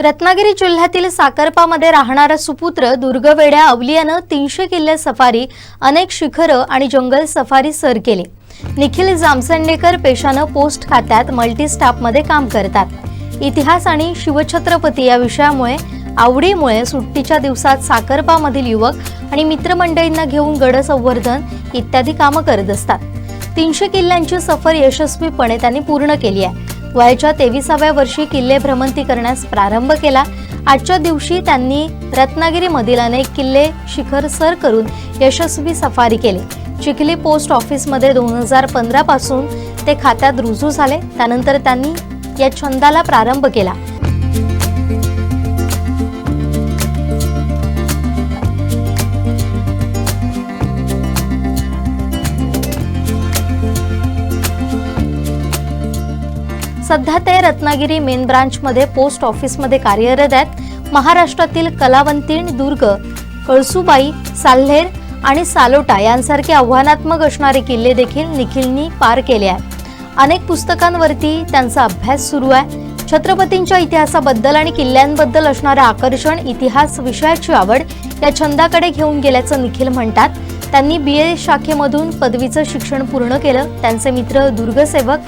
रत्नागिरी जिल्ह्यातील साकरपामध्ये राहणारा सुपुत्र दुर्गवेड्या अवलियानं तीनशे किल्ले सफारी अनेक शिखरं आणि जंगल सफारी सर केले. निखिल जामसंडेकर पेशानं पोस्ट खात्यात मल्टी स्टाफमध्ये काम करतात. इतिहास आणि शिवछत्रपती या विषयामुळे आवडीमुळे सुट्टीच्या दिवसात साकरपामधील युवक आणि मित्रमंडळींना घेऊन गड संवर्धन इत्यादी कामं करत असतात. तीनशे किल्ल्यांची सफर यशस्वीपणे त्यांनी पूर्ण केली आहे. वयाच्या तेविसाव्या वर्षी किल्ले भ्रमंती करण्यास प्रारंभ केला. आजच्या दिवशी त्यांनी रत्नागिरीमधील अनेक किल्ले शिखर सर करून यशस्वी सफारी केली. चिखली पोस्ट ऑफिसमध्ये दोन हजार पंधरा पासून ते खात्यात रुजू झाले. त्यानंतर त्यांनी या छंदाला प्रारंभ केला. सध्या ते रत्नागिरी मेन ब्रांचमध्ये पोस्ट ऑफिसमध्ये कार्यरत आहेत. महाराष्ट्रातील कलावंतीण दुर्ग कळसुबाई साल्हेर आणि सालोटा यांसारखे आव्हानात्मक असणारे किल्ले देखील निखिलनी पार केले आहेत. अनेक पुस्तकांवरती त्यांचा अभ्यास सुरू आहे. छत्रपतींच्या इतिहासाबद्दल आणि किल्ल्यांबद्दल असणारं आकर्षण इतिहास विषयाची आवड या छंदाकडे घेऊन गेल्याचं निखिल म्हणतात. त्यांनी बी ए शाखेमधून पदवीचं शिक्षण पूर्ण केलं. त्यांचे मित्र दुर्गसेवक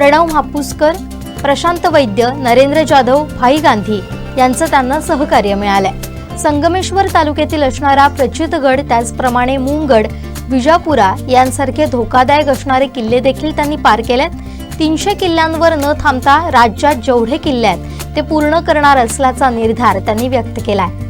प्रणव हापूसकर प्रशांत वैद्य नरेंद्र जाधव भाई गांधी यांचं त्यांना सहकार्य मिळालंय. संगमेश्वर तालुक्यातील असणारा प्रचितगड त्याचप्रमाणे मुंगड विजापुरा यांसारखे धोकादायक असणारे किल्ले देखील त्यांनी पार केलेत. तीनशे किल्ल्यांवर न थांबता राज्यात जेवढे किल्ले आहेत ते पूर्ण करणार असल्याचा निर्धार त्यांनी व्यक्त केलाय.